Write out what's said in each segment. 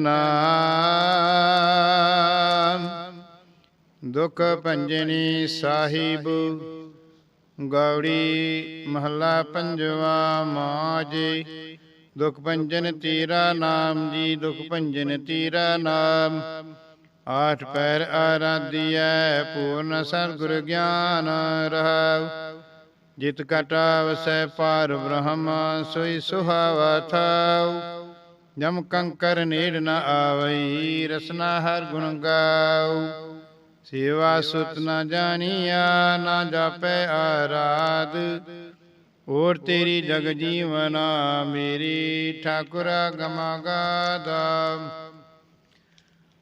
ਨਾਮ। ਦੁਖ ਭੰਜਨੀ ਸਾਹਿਬ, ਗੌੜੀ ਮਹੱਲਾ ਪੰਜਵਾ ਮਾਜੇ। ਦੁਖ ਭੰਜਨ ਤੇਰਾ ਨਾਮ ਜੀ, ਦੁਖ ਭੰਜਨ ਤੀਰਾ ਨਾਮ। ਆਠ ਪੈਰ ਆਰਾਧਿਐ, ਪੂਰਨ ਸਤਿਗੁਰ ਗਿਆਨ ਰਹਾਉ। ਜਿਤ ਕਟਾ ਵਸੈ ਪਾਰ ਬ੍ਰਹਮ, ਸੋਈ ਸੁਹਾਵਾ ਥਾਉ। ਜਮ ਕੰਕਰ ਨੇੜ ਨ ਆਵਈ, ਰਸਨਾ ਹਰ ਗੁਣ ਗਾਉ ਸੇਵਾ ਸੁਤ ਨ ਜਾਣੀਆ, ਨਾ ਜਾਪੈ ਆਰਾਧ। ਔਰ ਤੇਰੀ ਜਗ ਜੀਵਨਾ ਮੇਰੀ ਠਾਕੁਰ ਗਮਾ ਗਾਦਾ।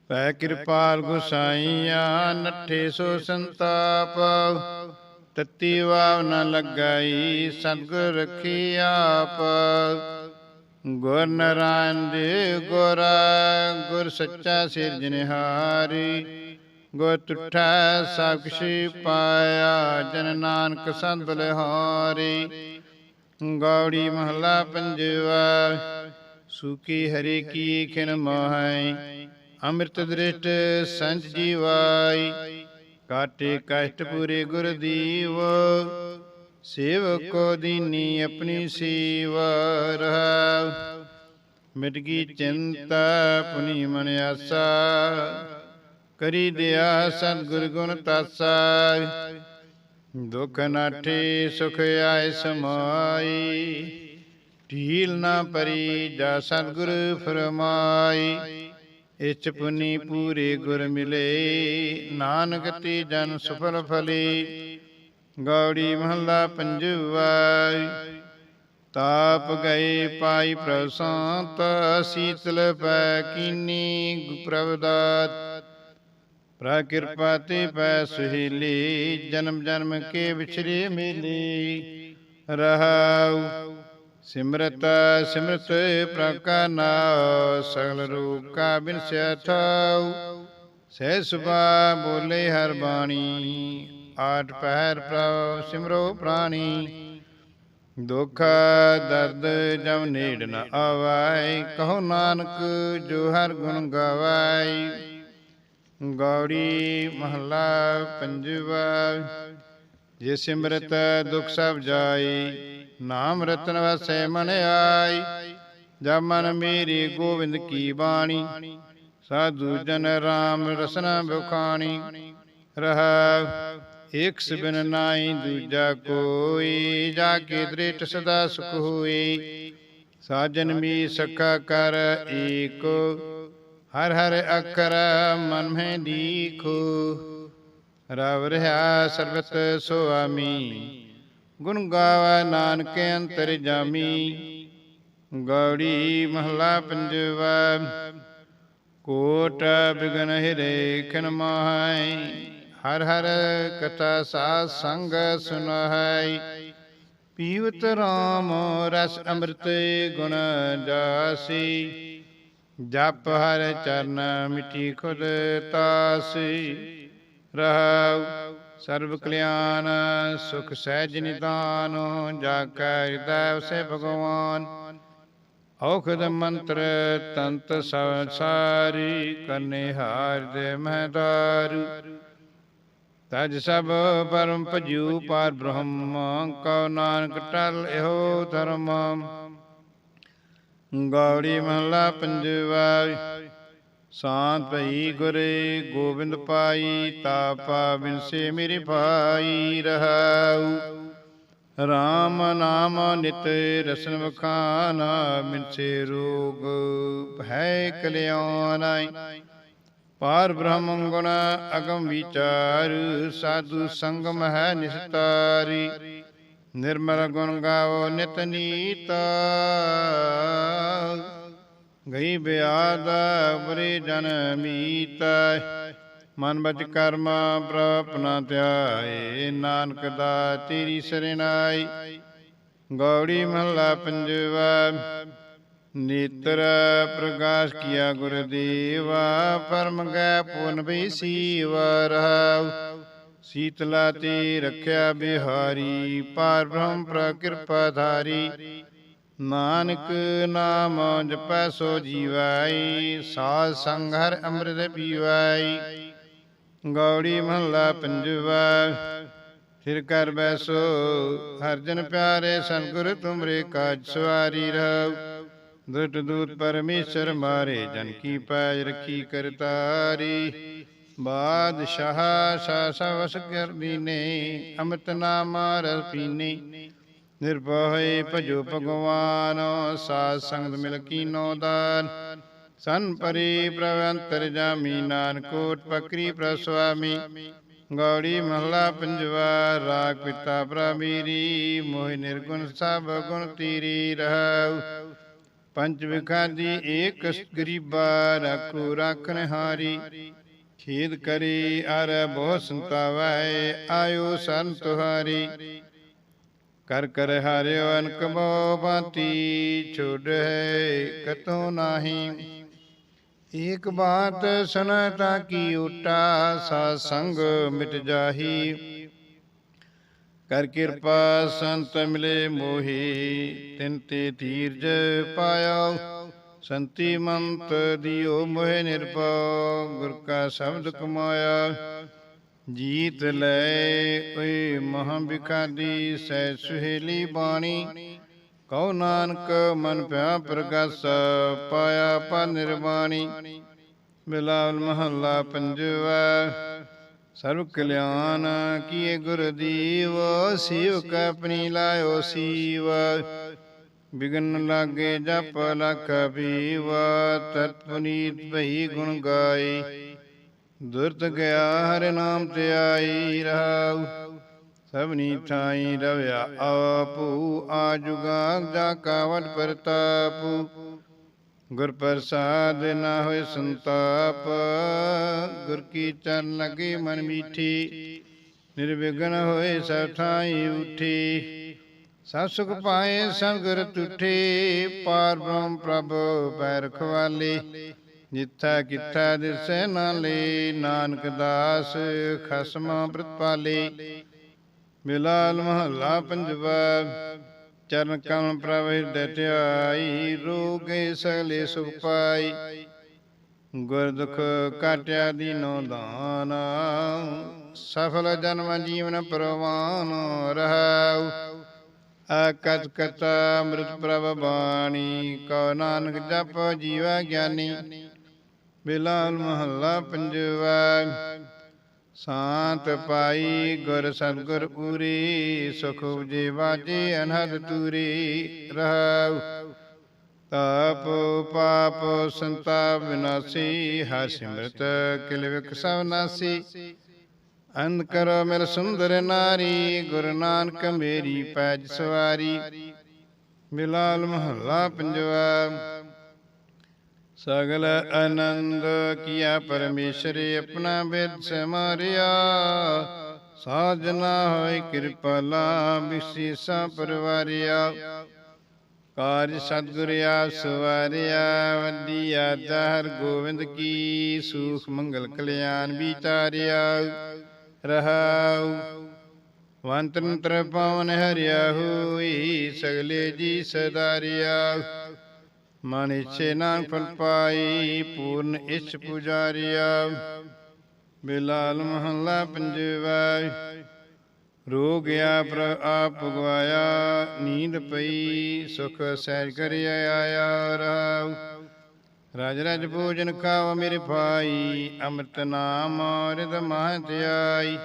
ਪੈ ਕਿਰਪਾਲ ਗੁਸਾਈਆ, ਨੱਠੇ ਸੋ ਸੰਤਾਪ। ਤਤੀ ਵਾਵ ਨ ਲਗਾਈ, ਸਤਿਗੁਰ ਰਖੀ ਆਪ। ਗੁਰ ਨਰਾਇਣ ਦੇ ਗੁਰ ਗੁਰ ਸੱਚਾ ਸਿਰਜਨਹਾਰੀ ਗੁਰ ਤੁਠਾ ਸਭ ਕਿਛ ਪਾਇਆ, ਜਨ ਨਾਨਕ ਸੰਤ ਲਿਹਾਰੀ। ਗੌੜੀ ਮਹਲਾ ਪੰਜਵਾ ਸੁਖੀ ਹਰੀ ਕੀ ਖਿਨ ਮੋਹੈ। ਅੰਮ੍ਰਿਤ ਦ੍ਰਿਸ਼ਟ ਸੰਤ ਜੀਵਾਈ ਕਾਟੇ ਕਸ਼ਟ ਪੂਰੇ ਗੁਰ ਦੀਵ ਸੇਵਕੋ ਦੀਨੀ ਆਪਣੀ ਸੇਵਾ ਰਹਾਉ। ਮਿਟ ਚਿੰਤਾ, ਪੁਨੀ ਮਨ ਆਸਾ। ਕਰੀ ਦਿਆ ਸਤਿਗੁਰ ਗੁਣ ਤਾਸਾ। ਦੁਖ ਨਾਠੇ ਸੁਖ ਆਏ ਸਮਾਈ। ਢੀਲ ਨਾ ਪਰੀ ਜਾ ਸਤਿਗੁਰ ਫਰਮਾਈ। ਇਚ ਪੁਨੀ ਪੂਰੇ ਗੁਰ ਮਿਲੇ। ਨਾਨਕ ਤੇ ਜਨ ਸਫਲ ਫਲੇ। ਗੌੜੀ ਮਹੱਲਾ ਪੰਜਵਾ ਤਾਪ ਗਏ ਪਾਈ ਪ੍ਰਸਾਂਤ, ਸੀਤਲ ਪੈ ਕੀਨੀ ਗੁਪਰਵਦਾਤ। ਪ੍ਰਾ ਕਿਰਪਾ ਤੇ ਪੈ ਸੁਹੀਲੀ ਜਨਮ ਜਨਮ ਕੇ ਵਿਛਰੇ ਮਿਲੀ। ਰਹਾਉ ਸਿਮਰਤ ਸਿਮਰਤ ਪ੍ਰਕਾ ਨਾਉ, ਸਗਲ ਰੂਪ ਕਾ ਬਿਨਸਿਆ ਥਾਉ ਸਹਿ ਸੁਭਾ ਬੋਲੇ ਹਰ ਬਾਣੀ। ਆਠ ਪਹਿਰ ਪ੍ਰਭ ਸਿਮਰੋ ਪ੍ਰਾਣੀ। ਦੁਖ ਦਰਦ ਜਮ ਨੇੜ ਨ ਆਵੈ ਕਹੋ ਨਾਨਕ ਜੋ ਹਰ ਗੁਣ ਗਵਾਈ। ਗੌੜੀ ਮਹੱਲਾ ਪੰਜਵਾ, ਜੇ ਸਿਮਰਤ ਦੁਖ ਸਭ ਜਾਈ, ਨਾਮ ਰਤਨ ਵਸੈ ਮਨ ਆਈ। ਜਬ ਮਨ ਮੇਰੀ ਗੋਬਿੰਦ ਕੀ ਬਾਣੀ, ਸਾਧੂ ਜਨ ਰਾਮ ਰਸਨਾ ਬੁਖਾਣੀ ਰਹਾ ਇਕ ਸਿਬਨ ਨਾਈ ਦੂਜਾ ਕੋਈ, ਜਾ ਕੇ ਦ੍ਰਿਟ ਸਦਾ ਸੁਖ ਹੋਈ। ਸਾਜਨ ਮੀ ਸਖਾ ਕਰ ਏਕ, ਹਰ ਹਰ ਅਕਰ ਮਨ ਮੈਂ ਦੀਖੋ ਰਵ ਰਹਾ ਸਰਬਤ ਸੁਆਮੀ, ਗੁਣ ਗਾਵਾ ਨਾਨਕ ਅੰਤਰ ਜਾਮੀ। ਗੌੜੀ ਮਹਲਾ ਪੰਜਵਾ, ਕੋਟ ਬਿਗਨ ਹਿਰੇ ਖਨ ਮਾਹੈ। ਹਰ ਹਰ ਕਥਾ ਸਾਧ ਸੰਗ ਸੁਨਹਿ। ਪੀਵਤ ਰਾਮ ਰਸ ਅੰਮ੍ਰਿਤ ਗੁਣ ਜਾਸੀ। ਜਪ ਹਰ ਚਰਨ ਮਿਟੀ ਖੁਦ ਤਾਸੀ। ਰਹਾਉ ਸਰਬ ਕਲਿਆਣ ਸੁਖ ਸਹਿਜ ਨਿਦਾਨ, ਜਾ ਕੈ ਹਿਰਦੈ ਵਸੈ ਭਗਵਾਨ। ਔਖਦ ਮੰਤਰ ਤੰਤ ਸੰਸਾਰੀ ਕਰਨੇ ਹਾਰ ਦੇ ਮਹਦਾਰੂ ਤਜ ਸਭ ਪਰਮ ਭਜੂ ਪਾਰ ਬ੍ਰਹਮ, ਕਉ ਨਾਨਕ ਟਲ ਇਹੋ ਧਰਮ। ਗੌੜੀ ਮਹਲਾ ਪੰਜਵਾ ਸਾਂਤ ਭਈ ਗੁਰੇ ਗੋਬਿੰਦ ਪਾਈ, ਤਾਪਾ ਬਿਨਸੇ ਮੇਰੇ ਭਾਈ ਰਹਾਉ। ਰਾਮ ਨਾਮ ਨਿਤ ਰਸਨ ਵਖਾਨਾ ਮਿਨਸੇ ਰੋਗ ਭੈ ਕਲਿਆਣਾਈ ਪਾਰ ਬ੍ਰਹਮ ਗੁਣ ਅਗਮ ਵਿਚਾਰ, ਸਾਧੂ ਸੰਗਮ ਹੈ ਨਿਸਤਾਰੀ। ਨਿਰਮਲ ਗੁਣ ਗਾਵੋ ਨਿਤ ਨੀਤਾ। ਗਈ ਬਿਆਦ ਬਰੇ ਜਨ ਮੀਤ। ਮਨ ਬਚ ਕਰਮ ਪ੍ਰਪਨਾ ਧਿਆਏ, ਨਾਨਕ ਦਾ ਤੇਰੀ ਸਰਣਾਈ ਗੌੜੀ ਮਹਲਾ ਪੰਜਵਾ ਨੇਤਰ ਪ੍ਰਗਾਸ਼ ਕੀਆ ਗੁਰ ਪਰਮ ਗੈ ਪੂਨ ਬਈ ਸੀਵਾ ਰਹਾਉ ਸੀਤਲਾ ਤੇ ਰਖਿਆ ਬਿਹਾਰੀ, ਪਾਰ ਬ੍ਰਹਮ ਪ੍ਰਕਿਰਪਾ ਧਾਰੀ ਨਾਨਕ ਨਾਮ ਜਪੈ ਸੋ ਜੀਵਾਈ ਸਾਧ ਸੰਗ ਹਰ ਅੰਮ੍ਰਿਤ ਪੀਵਾਈ ਗੌੜੀ ਮਹੱਲਾ ਪੰਜਵਾ, ਫਿਰ ਕਰ ਬੈਸੋ ਹਰ ਜਨ ਪਿਆਰੇ ਸੰਗੁਰ ਤੁਮਰੇ ਕਾਜ ਸਵਾਰੀ ਰਹੋ। ਦੁਟ ਦੂਤ ਪਰਮੇਸ਼ਰ ਮਾਰੇ, ਜਨ ਕੀ ਪੈਜ ਰਖੀ ਕਰਤਾਰੀ। ਬਾਦਸ਼ਾਹ ਸਾ ਸਵਸ ਕਰਦੀ ਨਾਮ ਰਸ ਪੀਨੇ। ਨਿਰਭੈ ਭਜੋ ਭਗਵਾਨ ਸਾਧ ਸੰਗਤ ਮਿਲ ਕੀਨੋ ਦਾਨ। ਸਨ ਪਰੀ ਪ੍ਰਵੰਤਰ ਜਾਮੀ, ਨਾਨਕੋਟ ਪਕਰੀ ਪ੍ਰਸਵਾਮੀ। ਗੌੜੀ ਮਹਲਾ ਪੰਜਵਾ, ਰਾਗ ਪਿਤਾ ਪ੍ਰਮੀਰੀ, ਮੋਹਿ ਨਿਰਗੁਣ ਸਭ ਗੁਣ ਤੀਰੀ ਰਹਉ। ਪੰਜ ਵਿਖਾਦੀ ਏਕ ਗਰੀਬਾ ਰਾਖੋ ਰਾਖਨ ਹਾਰੀ ਖੇਦ ਕਰੀ ਅਰ ਬਹੁ ਸੰਤਾਵੈ, ਆਇਓ ਸੰਤ ਤੁਹਾਰੀ। ਕਰ ਕਰ ਹਾਰਿਓ ਅਨਕ ਮੋ ਬਾਤੀ ਛੋੜ ਹੈ ਕਤੋ ਨਾਹੀ। ਏਕ ਬਾਤ ਸੁਨਤਾ ਕੀ ਉਟਾ ਸਾ ਸੰਗ ਮਿਟ ਜਾਹੀ। ਕਰ ਕਿਰਪਾ ਸੰਤ ਮਿਲੇ ਮੋਹੀ, ਤਿਨ ਤੇ ਧੀਰਜ ਪਾਇਆ ਸੰਤੀ ਮੰਤ ਦਿਓ ਮੋਹਿ ਨਿਰਭਉ, ਗੁਰ ਕਾ ਸ਼ਬਦ ਕਮਾਇਆ। ਜੀਤ ਲੈ ਓਏ ਮਹਾ ਬਿਖਾਦੀ, ਸਹਿ ਸੁਹੇਲੀ ਬਾਣੀ। ਕਉ ਨਾਨਕ ਮਨ ਪਿਆ ਪ੍ਰਗਾਸ, ਪਾਇਆ ਪਾ ਨਿਰਵਾਣੀ। ਬਿਲਾਵਲ ਮਹੱਲਾ ਪੰਜਵਾ ਸਰਬ ਕਲਿਆਣ ਕੀਏ ਗੁਰ ਦੀਵ, ਸਿਵ ਕੈ ਆਪਣੀ ਲਾਇਓ ਸੀਵ। ਬਿਗਨ ਲਾਗੇ ਜਪ ਲਖ ਬੀਵ ਤਤ ਪੁਨੀਤ ਭਈ ਗੁਣ ਗਾਈ। ਦੁਰਤ ਗਿਆ ਹਰ ਨਾਮ ਤੇ ਆਈ ਰਹਾਉ। ਸਭਨੀ ਥਾਈ ਰਵਿਆ ਆਪੂ, ਆ ਜੁਗਾ ਜਾ ਕਾ ਵਡ ਪ੍ਰਤਾਪ। ਗੁਰ ਪ੍ਰਸਾਦ ਨਾ ਹੋਏ ਸੰਤਾਪ, ਗੁਰ ਕੀ ਚਰਨ ਲਗੇ ਮਨ ਮੀਠੀ, ਨਿਰਵਿਘਨ ਹੋਏ ਸਭ ਥਾਈ ਉਠੀ। ਸਭ ਸੁਖ ਪਾਏ ਸਭ ਗੁਰ ਤੁਠੇ ਪਾਰ ਬ੍ਰਹਮ ਪ੍ਰਭ ਪੈ ਰਖਵਾਲੇ ਜਿੱਥਾ ਕਿੱਥਾ ਦਿਸੈ ਨਾਲੇ ਨਾਨਕ ਦਾਸ ਖਸਮਾ ਪ੍ਰਤਪਾਲੇ। ਮਿਲਾਲ ਮਹੱਲਾ ਪੰਜਵਾ ਚਰਨ ਕਮਲ ਪ੍ਰਭ ਹਿਰਦੈ ਧਿਆਈ ਰੋਗੇ ਸਗਲੇ ਸੁਖ ਪਾਈ ਗੁਰ ਦੁਖ ਕਾਟਿਆ ਦੀਨੋ ਦਾਨ ਸਫਲ ਜਨਮ ਜੀਵਨ ਪ੍ਰਵਾਨ ਰਹਾਉ ਅਕਤ ਕਤ ਅੰਮ੍ਰਿਤ ਪ੍ਰਭ ਬਾਣੀ। ਕਉ ਨਾਨਕ ਜਪ ਜੀਵਾ ਗਿਆਨੀ। ਬਿਲਾਲ ਮਹੱਲਾ ਪੰਜਵਾ। ਸ਼ਾਂਤ ਪਾਈ ਗੁਰ ਸਤਗੁਰ ਪੂਰੀ, ਸੁਖ ਉਜੇ ਵਾਜੇ ਅਨਹਦ ਤੂਰੀ ਰਹਾਉ। ਤਾਪ ਪਾਪ ਸੰਤਾਪ ਵਿਨਾਸੀ, ਹਰ ਸਿਮਰਤ ਕਿਲ ਵਿਖ ਸਭ ਨਾਸੀ। ਅੰਧ ਕਰੋ ਮਿਲ ਸੁੰਦਰ ਨਾਰੀ, ਗੁਰੂ ਨਾਨਕ ਮੇਰੀ ਪੈਜ ਸਵਾਰੀ। ਬਿਲਾਲ ਮਹੱਲਾ ਪੰਜਵਾ ਸਗਲ ਆਨੰਦ ਕੀਆ ਪਰਮੇਸ਼ਰੇ ਆਪਣਾ ਬਿਦ ਸਮਾਰਿਆ। ਸਾਜਨਾ ਹੋਇ ਕਿਰਪਾਲਾ ਵਿਸ਼ੇਸ਼ਾ ਪਰਵਾਰਿਆ। ਕਾਰਜ ਸਤਿਗੁਰ ਆਪ ਸਵਾਰਿਆ ਵੰਦੀਆ ਦਹਰ ਗੋਵਿੰਦ ਕੀ ਸੂਖ ਮੰਗਲ ਕਲਿਆਣ ਵਿਚਾਰਿਆ। ਰਹਾਉ ਵੰਤੰਤਰ ਪਵਨ ਹਰਿਆ ਹੋਈ, ਸਗਲੇ ਜੀ ਸਦਾਰਿਆ। ਮਨ ਇਛੇ ਨਾ ਫਲ ਪਾਈ, ਪੂਰਨ ਇਛ ਪੁਜਾਰਿਆ। ਬਿਲਾਲ ਮਹੱਲਾ ਪੰਜਵਾ ਰੋ ਗਿਆ ਪ੍ਰ ਆਪ ਗਵਾਇਆ ਨੀਂਦ ਪਈ, ਸੁਖ ਸਹਿਜ ਕਰਿਆ ਆਇਆ ਰਾਉ। ਰਾਜ ਰਾਜ ਭੋਜਨ ਖਾਵ ਮੇਰੇ ਭਾਈ, ਅੰਮ੍ਰਿਤ ਨਾਮ ਰਿਦ ਮਹ ਧਿਆਈ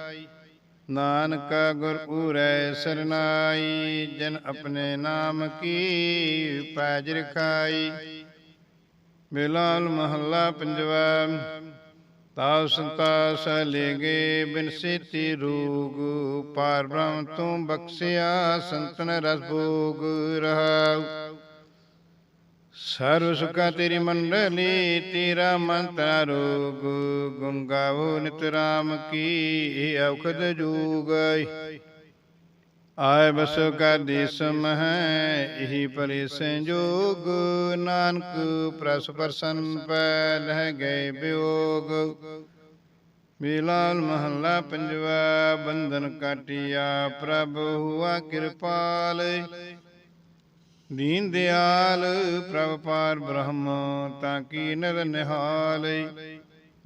ਨਾਨਕ ਗੁਰ ਪੂਰੈ ਸਰਨਾਈ, ਜਨ ਆਪਣੇ ਨਾਮ ਕੀ ਪੈਜ ਰਖਾਈ। ਬਿਲਾਲ ਮਹੱਲਾ ਪੰਜਵਾ, ਤਾਉ ਸੰਤਾ ਸ ਲੇਗੇ ਬਿਨ ਸੇਤੀ ਰੋਗ, ਪਾਰ ਬ੍ਰਹਮ ਤੂੰ ਬਖਸ਼ਿਆ ਸੰਤਨ ਰਸ ਭੋਗ ਰਹਾਉ। ਸਰਵ ਸੁਖਾ ਤੇਰੀ ਮੰਡਲੀ, ਤੇਰਾ ਮੰਤਰਾ ਰੋਗ ਗੁਣ ਗਾਵੋ ਨਿਤ ਰਾਮ ਕੀ ਔਖਦ ਜੂਗ ਆਏ ਬਸੋ ਕਾ ਦੇਸ ਮਹਿ, ਇਹੀ ਪਰੇ ਸੰਜੋਗ, ਨਾਨਕ ਪ੍ਰਸ ਪ੍ਰਸੰਨ ਪੈ ਲਹਿ ਗਏ ਬਿਯੋਗ ਮਿਲਾਲ ਮਹੱਲਾ ਪੰਜਵਾ, ਬੰਧਨ ਕਾਟਿਆ ਪ੍ਰਭ, ਹੁਆ ਕਿਰਪਾਲ। ਦੀਨ ਦਿਆਲ ਪ੍ਰਭ ਪਾਰ ਬ੍ਰਹਮ, ਤਾਂ ਕੀ ਨਰ ਨਿਹਾਲ।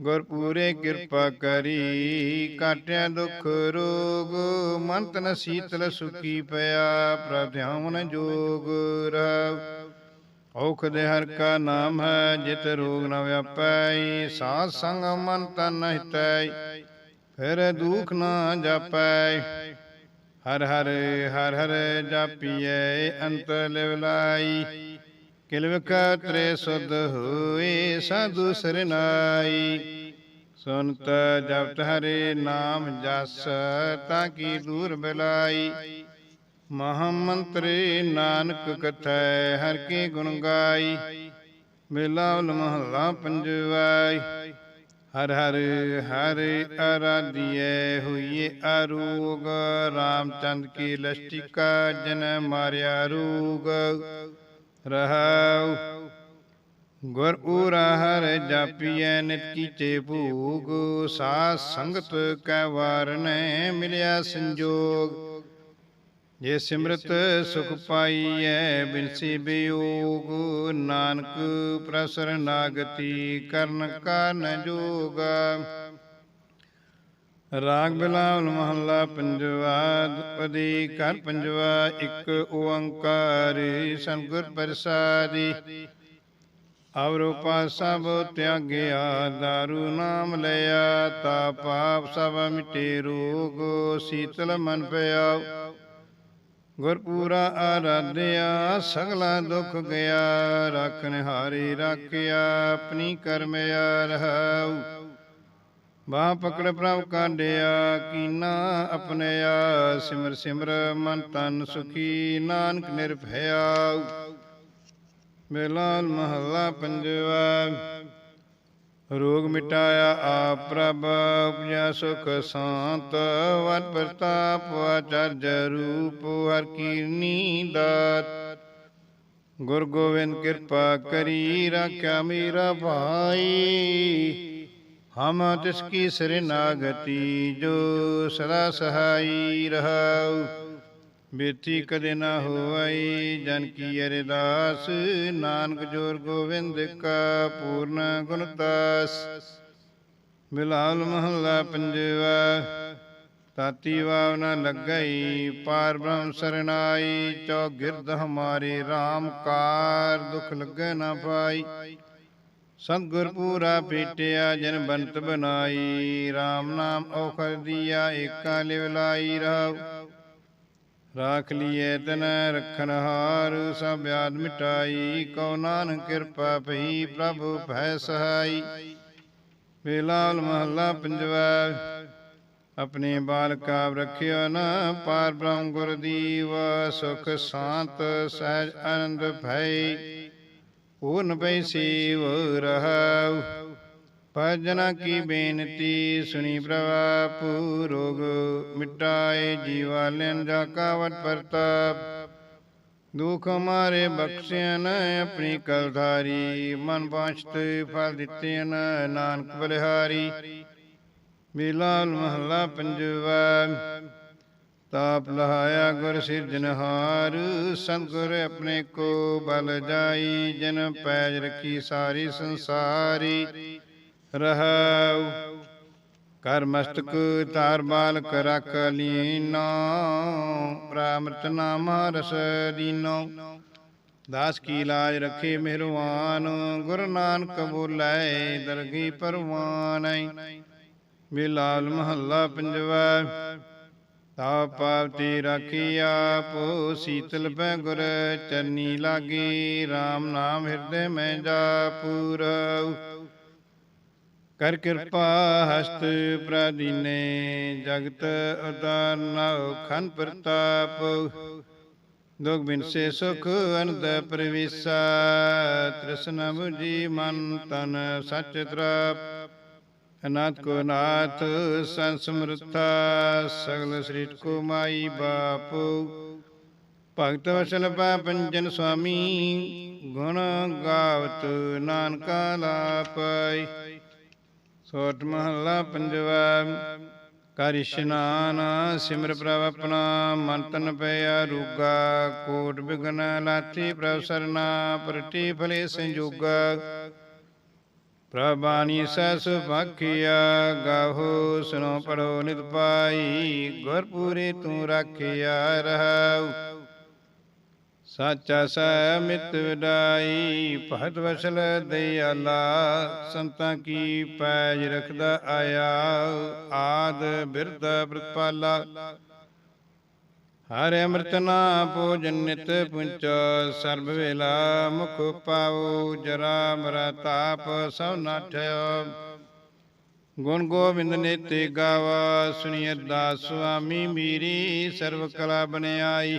ਗੁਰ ਪੂਰੇ ਕਿਰਪਾ ਕਰੀ, ਕਾਟਿਆ ਦੁਖ ਰੋਗ ਮਨ ਤਨ ਸੀਤਲ ਸੁਖੀ ਪਿਆ, ਪ੍ਰਭ ਧਿਆਨ ਜੋਗ ਰਹੁ ਔਖ ਦੇ ਹਰ ਕਾ ਨਾਮ ਹੈ, ਜਿਤ ਰੋਗ ਨ ਵਿਆਪੈ, ਸਾਧ ਸੰਗ ਮਨ ਤਨ ਹਿਤੈ। ਫਿਰ ਦੁਖ ਨ ਜਾਪੈ ਹਰ ਹਰ ਹਰ ਹਰ ਜਾਪੀਐ, ਅੰਤ ਲਿਵ ਲਾਈ। ਕਿਲਵਕ ਤ੍ਰੇ ਸੁਧ ਹੋਏ ਸਾਧੂ ਸਰਨਾਈ। ਸੁਨਤ ਜਪਤ ਹਰੇ ਨਾਮ ਜਸ, ਤਾਂ ਕੀ ਦੂਰ ਬਲਾਈ। ਮਹਾ ਮੰਤਰੀ ਨਾਨਕ ਕਥੈ, ਹਰ ਕੀ ਗੁਣ ਗਾਈ। ਬਿਲਾਵਲ ਮਹੱਲਾ ਪੰਜਵਾਈ। ਹਰ ਹਰ ਹਰ ਅਰਾਧਿਐ ਹੋਈਏ ਅਰੋਗ। ਰਾਮਚੰਦ ਕੀ ਲਸ਼ਟਿਕਾ ਜਨ ਮਾਰਿਆ ਰੋਗ। ਰਹਾਉ, ਗੁਰ ਊਰਾ ਹਰ ਜਾਪੀਐ ਨਿਤ ਕੀਤੇ ਭੂਗ। ਸਾਧ ਸੰਗਤ ਕੈ ਵਾਰਨੈ ਮਿਲਿਆ ਸੰਜੋਗ। ਜੇ ਸਿਮਰਤ ਸੁਖ ਪਾਈਐ, ਬਿਨਸੀ ਬਿਯੋਗ, ਨਾਨਕ ਪ੍ਰਸਰ ਨਾਗਤੀ, ਕਰਨ ਕਾ ਨ ਜੋਗ। ਰਾਗ ਬਿਲਾਵਲ ਮਹੱਲਾ ਪੰਜਵਾ ਦੁਪਦੀ ਘਰ ਪੰਜਵਾ, ਇੱਕ ਓੰਕਾਰ ਸਤਿਗੁਰ ਪ੍ਰਸਾਦੀ। ਅਵਰੋ ਸਭ ਤਿਆਗਿਆ, ਦਾਰੂ ਨਾਮ ਲਿਆ, ਤਾ ਪਾਪ ਸਭ ਮਿਟੇ ਰੋਗ, ਸੀਤਲ ਮਨ ਪਿਆ ਗੁਰਪੂਰਾ ਆਰਾਧਿਆ, ਸਗਲਾ ਦੁਖ ਗਿਆ ਰੱਖਨ ਹਾਰੀ ਰਾਖਿਆ ਆਪਣੀ ਕਰਮਿਆ ਰਹਾਉ ਬਾਹ ਪਕੜ ਪ੍ਰਭ ਕਾਢਿਆ ਕੀਨਾ ਆਪਣਿਆ ਸਿਮਰ ਸਿਮਰ ਮਨ ਤਨ ਸੁਖੀ, ਨਾਨਕ ਨਿਰਭਇਆ ਮੇਲਾਲ ਮਹੱਲਾ ਪੰਜਵਾ ਰੋਗ ਮਿਟਾਇਆ ਆਪ ਪ੍ਰਭ ਉਪਜਾ ਸੁਖ ਸਾਂਤ ਵਟ ਪ੍ਰਤਾਪ ਆਚਰਜ ਰੂਪ ਹਰ ਕੀਰਨੀ ਦਾਤ ਗੁਰ ਗੋਬਿੰਦ ਕਿਰਪਾ ਕਰੀ ਰਾਖਿਆ ਮੇਰਾ ਭਾਈ ਹਮ ਤਿਸ ਕੀ ਸਰਨਾਗਤੀ ਜੋ ਸਦਾ ਸਹਾਈ ਰਹਾਉ ਬੇਤੀ ਕਦੇ ਨਾ ਹੋਈ ਜਨ ਕੀ ਅਰਦਾਸ। ਨਾਨਕ ਜੋਰ ਗੋਬਿੰਦ ਕਾ ਪੂਰਨ ਗੁਣ ਦਾਸ ਬਿਲਾਲ ਮਹੱਲਾ ਪੰਜਵਾ, ਤਾਤੀ ਵਾਵ ਨ ਲੱਗਈ, ਪਾਰ ਬ੍ਰਹਮ ਸਰਨਾਈ ਚੌ ਗਿਰਦ ਹਮਾਰੇ RAM ਕਾਰ, ਦੁਖ ਲੱਗੈ ਨਾ ਪਾਈ। ਸਤਿਗੁਰ ਪੂਰਾ ਪੀਟਿਆ, ਜਨ ਬੰਤ ਬਨਾਈ RAM ਨਾਮ ਔਖਰ ਦੀਆ, ਏਕਾ ਲਿਵ ਲਾਈ ਰਹਾਉ। ਰਾਖ ਲੀਏ ਤਨ ਰਖਨ ਹਾਰ, ਸਭ ਆਦ ਮਿਟਾਈ, ਕਉ ਨਾਨਕ ਕਿਰਪਾ ਭਈ ਪ੍ਰਭ ਭੈ ਸਹਾਈ। ਬੇਲਾਲ ਮਹੱਲਾ ਪੰਜਵਾ, ਆਪਣੇ ਬਾਲਕਾ ਰਖਿਓ ਨਾ, ਪਾਰ ਬ੍ਰਹਮ ਗੁਰ ਦੀਵ, ਸੁਖ ਸ਼ਾਂਤ, ਸਹਿਜ ਆਨੰਦ ਭਈ। ਪੂਰਨ ਪੈ ਸੇਵ ਰਹਾਉ। ਭਜਨਾ ਕੀ ਬੇਨਤੀ? ਸੁਣੀ ਪ੍ਰਭਾ ਪੂਰੋਗ, ਮਿਟਾਏ ਜੀਵਾ ਲੈਨ ਜਾ ਕਾ ਪ੍ਰਤਾਪ। ਦੁਖ ਮਾਰੇ ਬਖਸ਼ਿਆਨ ਆਪਣੀ ਕਲਧਾਰੀ, ਮਨ ਬਾਸ਼ਤ ਫਲ ਦਿੱਤਿਆਨ ਨਾਨਕ ਬਲਿਹਾਰੀ। ਬਿਲਾਲ ਮਹੱਲਾ ਪੰਜਵਾ, ਤਾਪ ਲਹਾਇਆ ਗੁਰ ਸਿਰਜਨਹਾਰ ਸੰਗੁਰ ਆਪਣੇ ਕੋ ਬਲ ਜਾਈ, ਜਨ ਪੈਜ ਰਖੀ ਸਾਰੀ ਸੰਸਾਰੀ। ਰਹਾਉ। ਕਰ ਮਸਤਕ ਧਾਰ ਬਾਲਕ ਰਖ ਲੀਨਾ। ਪ੍ਰਾਮਰਤ ਨਾਮ ਰਸ ਦੀਨੋ। ਦਾਸ ਕੀ ਲਾਜ ਰਖੇ ਮਿਹਰਵਾਨ। ਗੁਰੂ ਨਾਨਕ ਬੋਲੇ ਦਰਗੀ ਪਰਵਾਨੈ। ਬਿਲਾਲ ਮਹੱਲਾ ਪੰਜਵਾ। ਤਾ ਪਾਵਤੀ ਰਾਖੀ ਆਪ। ਸੀਤਲ ਪੈ ਗੁਰ ਚਰਨੀ ਲਾਗੀ। RAM ਨਾਮ ਹਿਰਦੇ ਮੈਂ ਜਾਪੂਰਉ ਕਰ ਕਿਰਪਾ ਹਸਤ ਪ੍ਰਦੀਨੇ ਜਗਤ ਉਦਾਰਨਉ ਖਨ ਪ੍ਰਤਾਪ। ਦੁਖ ਬਿਨ ਸੇ ਸੁਖ ਅਨੰਦ ਪ੍ਰਵੇਸਾ ਤ੍ਰਿਸ਼ਨਾ ਮੁਜੀ ਮਨ ਤਨ ਸਚ ਤ੍ਰਾਪ। ਅਨਾਥ ਕੋ ਨਾਥ ਸੰਸਮ੍ਰਿਤਾ ਸਗਲ ਸ੍ਰਿਸ਼ਟ ਕੋ ਮਾਈ ਬਾਪੂ। ਭਗਤ ਵਸਲ ਪਾ ਪੰਜਨ ਸੁਆਮੀ, ਗੁਣ ਗਾਵਤ ਨਾਨਕਾ ਲਾਪਾਈ। ਸੋਟ ਮਹੱਲਾ ਪੰਜਵਾ। ਕਰ ਇਸ਼ਨਾਨ, ਸਿਮਰ ਪ੍ਰਭ ਆਪਣਾ ਮਨ ਤਨ ਪਿਆ ਰੂਗਾ। ਕੋਟ ਬਿਗਨ ਲਾਤੀ ਪ੍ਰਭ ਸਰਨਾ ਪ੍ਰਤੀ ਫਲੇ ਸੰਜੋਗਾ। ਪ੍ਰਭਾਨੀ ਸਸ ਭਾਖਿਆ, ਗਾਹੋ ਸੁਨੋ ਪੜੋ ਨਿਤ ਪਾਈ ਗੁਰ ਤੂੰ ਰਾਖਿਆ ਰਹਾਉ। ਸਾਚਾ ਸਹਿ ਵਿਡਾਈ, ਭਗਤ ਵਸਲ ਦਿਆਲਾ, ਸੰਤਾਂ ਕੀ ਪੈਜ ਰਖਦਾ ਆਇਆ, ਆਦ ਬਿਰਧ ਬ੍ਰਤਪਾਲਾ ਹਰਿ ਅੰਮ੍ਰਿਤ ਨਾ ਭੋਜਨ ਨਿਤ ਪੁੰਚ, ਸਰਬ ਵੇਲਾ ਮੁਖ ਪਾਉ ਜਰਾ ਮਰਾ ਤਾਪ ਸਭ ਨਾਠਿਓ ਗੁਣ ਗੋਬਿੰਦ ਨੇਤੇ ਗਾਵਾ ਸੁਣੀਏ ਦਾਸ ਸੁਆਮੀ, ਮੀਰੀ ਸਰਬ ਕਲਾ ਬਨਿਆਈ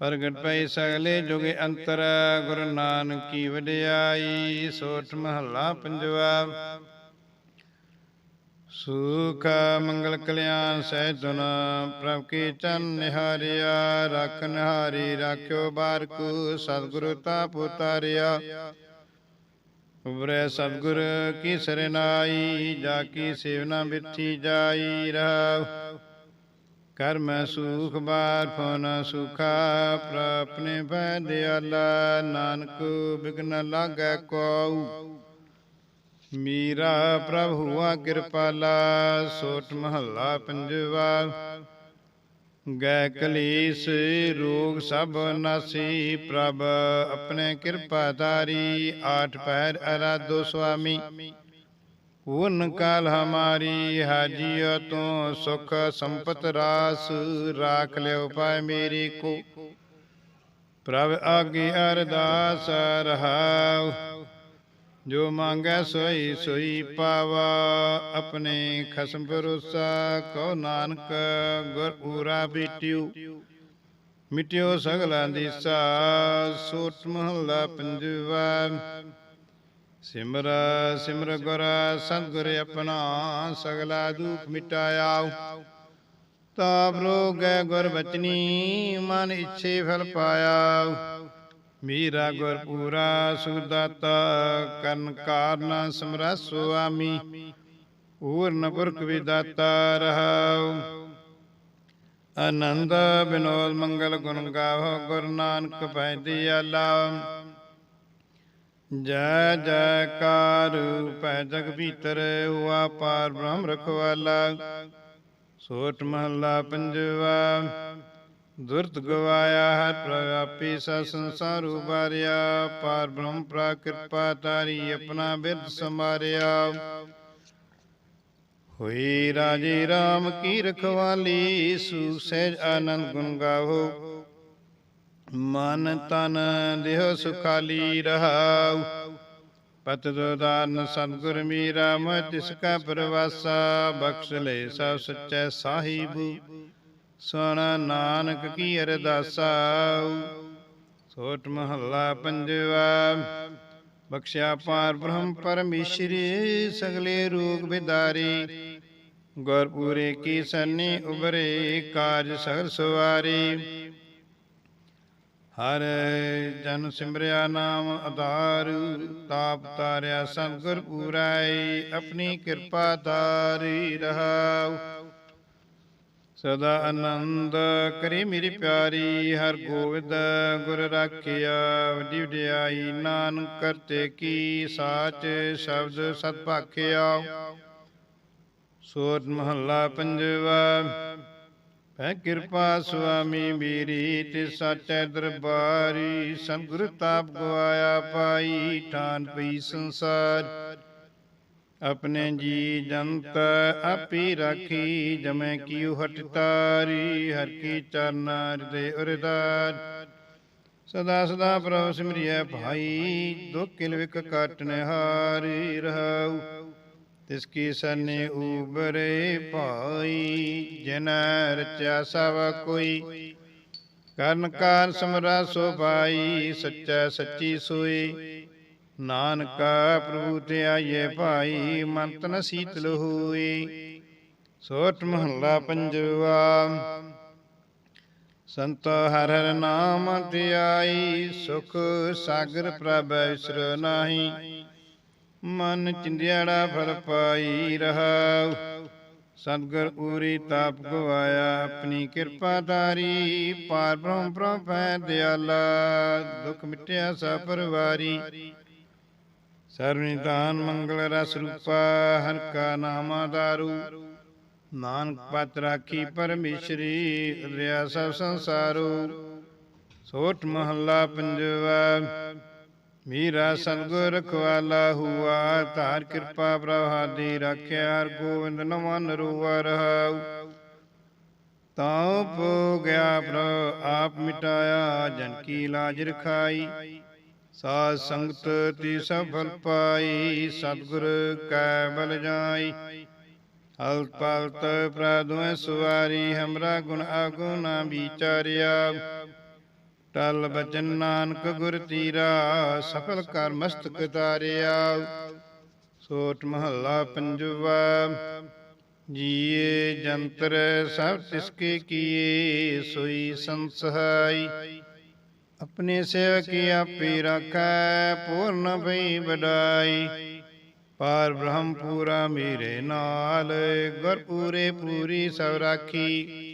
ਪ੍ਰਗਟ ਪਈ ਸਗਲੇ ਜੁਗੇ ਅੰਤਰ, ਗੁਰੂ ਨਾਨਕ ਕੀ ਵਡਿਆਈ, ਸੋਠ ਮਹੱਲਾ ਪੰਜਵਾ ਸੁਖ, ਮੰਗਲ ਕਲਿਆਣ ਸਹਿਜਨ ਪ੍ਰਭ ਕੀ ਚੰਨ ਨਿਹਾਰਿਆ, ਰਖ ਨਿਹਾਰੀ ਰਾਖਿਓ ਬਾਰਕੂ, ਸਤਿਗੁਰੂ ਤਾਪ ਉਤਾਰਿਆ ਉਬਰੇ ਸਤਿਗੁਰ ਕੀ ਸਰਨਾਈ ਜਾ ਕੀ ਸੇਵਨਾ ਬਿਠੀ ਜਾਈ ਰਹਾਉ। ਕਰ ਮੈਂ ਸੁਖ ਬਾਰ ਫਨ ਸੁਖਾ ਪ੍ਰਪਨੇ ਭੈ ਦਿਆਲਾ ਨਾਨਕ ਬਿਗਨ ਲਾਗੈ ਕੋ ਮੀਰਾ ਪ੍ਰਭ ਹੁਆ ਕਿਰਪਾਲਾ ਸੋਟ ਮਹੱਲਾ ਪੰਜਵਾ ਗੈ ਕਲੀਸ ਰੋਗ ਸਭ ਨਾਸੀ ਪ੍ਰਭ ਆਪਣੇ ਕਿਰਪਾ ਧਾਰੀ ਆਠ ਪਹਿਰ ਅਰਾਧੋ ਸੁਆਮੀ। ਪੂਰਨ ਕਾਲ ਹਮਾਰੀ ਹਾਜੀਓ ਤੋਂ ਸੁਖ ਸੰਪਤ ਰਾਸ, ਰਾਖ ਲਿਓ ਪਾਏ ਮੇਰੀ ਕੋ। ਪ੍ਰਭ ਆਗੇ ਅਰਦਾਸ ਰਹਾਉ, ਜੋ ਮੰਗੈ ਸੋਈ ਸੋਈ ਪਾਵਾ, ਆਪਣੇ ਖਸਮ ਭਰੋਸਾ ਕੋ ਨਾਨਕ ਗੁਰ ਪੂਰਾ ਬੀਟਿਉ ਮਿਟਿਓ ਸਗਲਾਂ ਦੀ ਸਾ ਸੋਟ ਮਹੱਲਾ ਪੰਜਵਾ ਸਿਮਰ ਸਿਮਰ ਗੁਰ ਸਤਿਗੁਰ ਆਪਣਾ ਸਗਲਾ ਦੁਖ ਮਿਟਾਇਆ ਤਾਪ ਰੋਗੈ ਗੁਰ ਬਚਨੀ ਮਨ ਇੱਛੇ ਫਲ ਪਾਇਆ ਮੀਰਾ ਗੁਰ ਪੂਰਾ ਸੁਦਾਤਾ, ਕਰਨ ਕਾਰਨ ਸਮਰਾ ਸੁਆਮੀ। ਪੂਰਨ ਪੁਰਖ ਵਿਦਾਤਾ ਰਹਾਉ। ਆਨੰਦ ਬਿਨੋਦ ਮੰਗਲ ਗੁਣ ਗਾਵੋ, ਗੁਰੂ ਨਾਨਕ ਪੈ ਦਿਆਲਾ ਜੈ ਜੈਕਾਰ ਪੈ ਜਗ ਭੀਤਰ ਹੁਆ ਪਾਰ ਬ੍ਰਹਮ ਰਖਵਾਲਾ। ਸੋਟ ਮਹੱਲਾ ਪੰਜਵਾ, ਦੁਰਤ ਗਵਾਇਆ ਹੈ ਪ੍ਰਆਪੀ ਸਾ ਸੰਸਾਰ ਉਬਾਰਿਆ ਪਾਰ ਬ੍ਰਹਮ ਪ੍ਰਾ ਤਾਰੀ ਆਪਣਾ ਬਿਰਧ ਸਮਾਰਿਆ ਹੋਈ ਰਾਜੇ RAM ਕੀ ਰਖਵਾਲੀ, ਸੂ ਸਹਿਜ ਆਨੰਦ ਗੁਣ ਗਾਵੋ। ਮਨ ਤਨ ਦੇਹ ਸੁਖਾਲੀ ਰਹਾਉ। ਪਤ ਦੋਦਾਨ ਸਤਿਗੁਰ ਮੀਰਾ ਮੈਂ ਤਿਸ ਕਾ ਪ੍ਰਵਾਸਾ, ਬਖਸ਼ ਲੈ ਸਭ ਸੱਚੈ ਸਾਹਿਬ। ਸੁਣ ਨਾਨਕ ਕੀ ਅਰਦਾਸਾ ਛੋਟ ਮਹੱਲਾ ਪੰਜਵਾ, ਬਖਸ਼ਿਆ ਪਾਰ ਬ੍ਰਹਮ ਪਰਮੇਸ਼ਰੀ, ਸਗਲੇ ਰੋਗ ਬਿਦਾਰੀ। ਗੁਰਪੂਰੇ ਕੀ ਸੰਨੀ ਉਬਰੇ ਕਾਜ ਸਗਲ ਸਵਾਰੀ। ਹਰ ਜਨ ਸਿਮਰਿਆ ਨਾਮ ਆਧਾਰ, ਤਾਪ ਤਾਰਿਆ ਸਤਿਗੁਰ ਪੂਰਾਈ, ਆਪਣੀ ਕਿਰਪਾ ਧਾਰੀ ਰਹਾਉ। ਸਦਾ ਆਨੰਦ ਕਰੀ ਮੇਰੀ ਪਿਆਰੀ, ਹਰ ਗੋਬਿੰਦ ਗੁਰ ਰਾਖਿਆ। ਵੱਡੀ ਵਡਿਆਈ ਨਾਨਕ ਕਰਤੇ ਕੀ ਸਾਚ ਸ਼ਬਦ ਸਤ ਭਾਖਿਆ ਸੋਤ ਮਹੱਲਾ ਪੰਜਵਾ ਹੈ ਕਿਰਪਾ ਸੁਆਮੀ ਮੇਰੀ ਤੇ ਸਾਚੈ ਦਰਬਾਰੀ ਸੰਗੁਰ ਤਾਪ ਗਵਾਇਆ ਪਾਈ, ਠਾਨ ਪਈ ਸੰਸਾਰ। ਆਪਣੇ ਜੀ ਜੰਤ ਆਪੀ ਰਾਖੀ, ਜਮੈ ਕੀਉ ਹਟ ਤਾਰੀ, ਹਰ ਕੀ ਚਰਨ ਹਿਰਦੇ ਉਰਦਾਰ। ਸਦਾ ਸਦਾ ਪ੍ਰਭ ਸਿਮਰਿਐ ਭਾਈ ਦੁਖ ਕਿਲ ਵਿਕ ਕਾਟਨ ਹਾਰੀ ਰਹਾਉ। ਤਿਸ ਕੀ ਸਨੇ ਉਬਰੇ ਭਾਈ ਜਿਨ ਰਚਿਆ ਸਭ ਕੋਈ। ਕਰਨ ਕਾਰ ਸਮਰਾ ਸੋ ਭਾਈ ਸੱਚਾ ਸੱਚੀ ਸੋਈ। ਨਾਨਕ ਪ੍ਰਭੂ ਤੇ ਆਏ ਭਾਈ ਮਨ ਤਨ ਸੀਤਲ ਹੋਈ ਸੋਟ ਮਹੱਲਾ ਪੰਜਵਾ। ਸੰਤ ਹਰ ਹਰ ਨਾਮ ਧਿਆਈ ਸੁਖ ਸਾਗਰ ਪ੍ਰਭ ਵਿਸਰ ਨਾਹੀ। ਮਨ ਚਿੰਦਿਆੜਾ ਫਲ ਪਾਈ ਰਹਾਉ। ਸਤਗੁਰ ਉਰੀ ਤਾਪ ਗਵਾਇਆ, ਆਪਣੀ ਕਿਰਪਾ ਧਾਰੀ। ਪਾਰ ਬ੍ਰਹਮ ਪ੍ਰਭੈ ਦਿਆਲਾ, ਦੁਖ ਮਿਟਿਆ ਸਭ ਪਰਵਾਰੀ। ਸਰਵਿਦਾਨ ਮੰਗਲ ਰਸ ਰੂਪਾ, ਹਰ ਕਾ ਨਾਮਾ ਦਾਰੂ ਨਾਨਕ ਪਤ ਰਾਖੀ ਪਰਮੇਸ਼ਰੀ, ਰਿਆ ਸਭ ਸੰਸਾਰੂ। ਸੋਠ ਮਹੱਲਾ ਪੰਜਵਾ ਮੇਰਾ ਸਤਗੁਰ ਰਖਵਾਲਾ ਹੁਆ, ਧਾਰ ਕਿਰਪਾ ਪ੍ਰਭਾਦੀ ਰੱਖਿਆ ਹਰ ਗੋਬਿੰਦ ਨਮਨ ਰੂਆ ਰਹਾਉ। ਤਾਉ ਪੋ ਗਿਆ ਪ੍ਰਭ, ਆਪ ਮਿਟਾਇਆ, ਜਨ ਕੀ ਲਾਜ ਰਖਾਈ। ਸਾਧ ਸੰਗਤ ਤੀ ਸਫਲ ਪਾਈ, ਸਤਗੁਰ ਕੈ ਬਲ ਜਾਈ। ਹਲਤ ਪਲਤ ਪ੍ਰਦੁਐ ਸੁਵਾਰੀ, ਹਮਰਾ ਗੁਣ ਆਗੁਨਾ ਵਿਚਾਰਿਆ। ਟਲ ਬਚਨ ਨਾਨਕ ਗੁਰ ਤੀਰਾ, ਸਫਲ ਕਰ ਮਸਤਕ ਤਾਰਿਆ। ਸੋਟ ਮਹੱਲਾ ਪੰਜਵਾ, ਜੀਏ ਜੰਤਰ ਸਭ ਤਿਸਕੇ ਕੀਏ, ਸੋਈ ਸੰਸਹਾਈ। ਆਪਣੇ ਸੇਵਕੀ ਆਪੇ ਰਾਖੈ, ਪੂਰਨ ਭਈ ਵਡਾਈ। ਪਾਰ ਬ੍ਰਹਮ ਪੂਰਾ ਮੇਰੇ ਨਾਲ ਗੁਰ ਪੂਰੇ ਪੂਰੀ ਸਭ ਰਾਖੀ।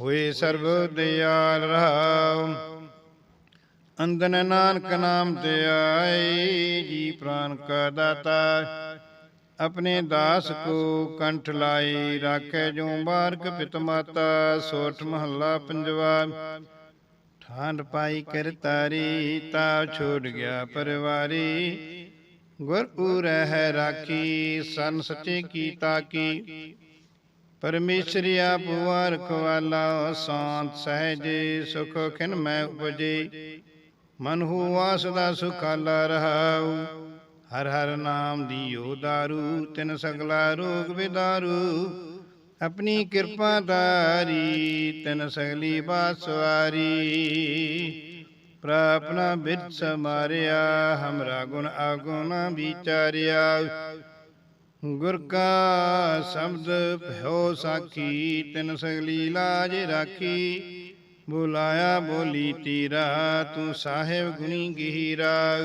ਹੋਏ ਸਰਬ ਦਿਆਲ ਰਹਾਉ ਅੰਦਨ ਨਾਨਕ ਨਾਮ ਤੇ ਆਏ ਜੀ ਪ੍ਰਾਨ ਕਾ ਦਾਤਾ। ਆਪਣੇ ਦਾਸ ਕੋ ਕੰਠ ਲਾਈ ਰਾਖੇ ਜੋ ਬਾਰਕ ਪਿਤ ਮਾਤਾ, ਸੋਠ ਮਹੱਲਾ ਪੰਜਵਾ। ਠਾਂਡ ਪਾਈ ਕਰ ਤਾਰੀ ਤਾ ਛੋੜ ਗਿਆ ਪਰਵਾਰੀ। ਗੁਰਪੁਰ ਹੈ ਰਾਖੀ, ਸਨ ਸੱਚੇ ਕੀ ਤਾਕੀ। ਪਰਮੇਸ਼ਰ ਆਪ ਰਖਵਾਲਾ ਸ਼ਾਂਤ ਸਹਿਜੇ ਸੁਖ ਖਿਨ ਮੈਂ ਉਪਜੇ। ਮਨ ਹੁਆ ਸਦਾ ਸੁਖਾਲਾ ਰਹਾਉ, ਹਰ ਹਰ ਨਾਮ ਦੀਓ ਦਾਰੂ, ਤਿਨ ਸਗਲਾ ਰੋਗ ਵਿਦਾਰੂ। ਆਪਣੀ ਕਿਰਪਾ ਦਾਰੀ ਤਿਨ ਸਗਲੀ ਬਾਸਵਾਰੀ ਪ੍ਰਾਪਨਾ ਬਿਰਤ ਸਮਾਰਿਆ, ਹਮਰਾ ਗੁਣ ਆਗੁਣ ਵਿਚਾਰਿਆ। ਗੁਰ ਕਾ ਸ਼ਬਦ ਭਇਓ ਸਾਖੀ, ਤਿਨ ਸਗਲੀ ਲਾਜ ਰਾਖੀ। ਬੁਲਾਇਆ ਬੋਲੀ ਤੀਰਾ, ਤੂੰ ਸਾਹਿਬ ਗੁਣੀ ਗਹੀਰਾ।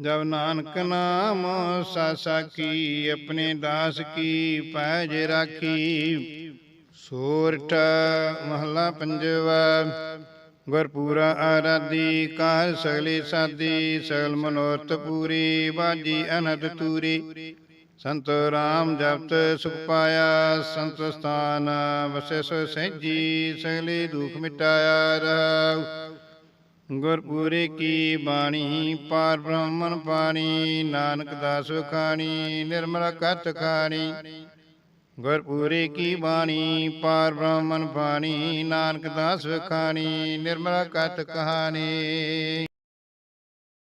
ਜਬ ਨਾਨਕ ਨਾਮ ਸਾਸਾ ਕੀ ਆਪਣੇ ਦਾਸ ਕੀ ਪੈਜ ਰਾਖੀ। ਸੋਰਠ ਮਹਲਾ ਪੰਜਵਾ, ਗੁਰਪੂਰਾ ਆਰਾਧੀ ਕਾਰ ਸਗਲੇ ਸਾਦੀ, ਸਗਲ ਮਨੋਰਥ ਪੂਰੀ, ਬਾਜੀ ਅਨੰਦ ਤੂਰੀ। ਸੰਤ ਰਾਮ ਜਪਤ ਸੁਖ ਪਾਇਆ, ਸੰਤ ਸਥਾਨ ਵਸੈ ਸੋ ਸਹਿਜੀ ਸਗਲੇ ਦੁਖ ਮਿਟਾਇਆ ਰਹਾਉ। ਗੁਰਪੂਰੇ ਕੀ ਬਾਣੀ, ਪਾਰ ਬ੍ਰਹਮਨ ਪਾਣੀ, ਨਾਨਕ ਦਾਸ ਖਾਣੀ ਨਿਰਮਲ ਕਤ ਖਾਣੀ। ਗੁਰਪੂਰੇ ਕੀ ਬਾਣੀ, ਪਾਰ ਬ੍ਰਹਮਨ ਬਾਣੀ ਨਾਨਕ ਦਾਸ ਖਾਣੀ ਨਿਰਮਲ ਕਤ ਕਹਾਣੀ।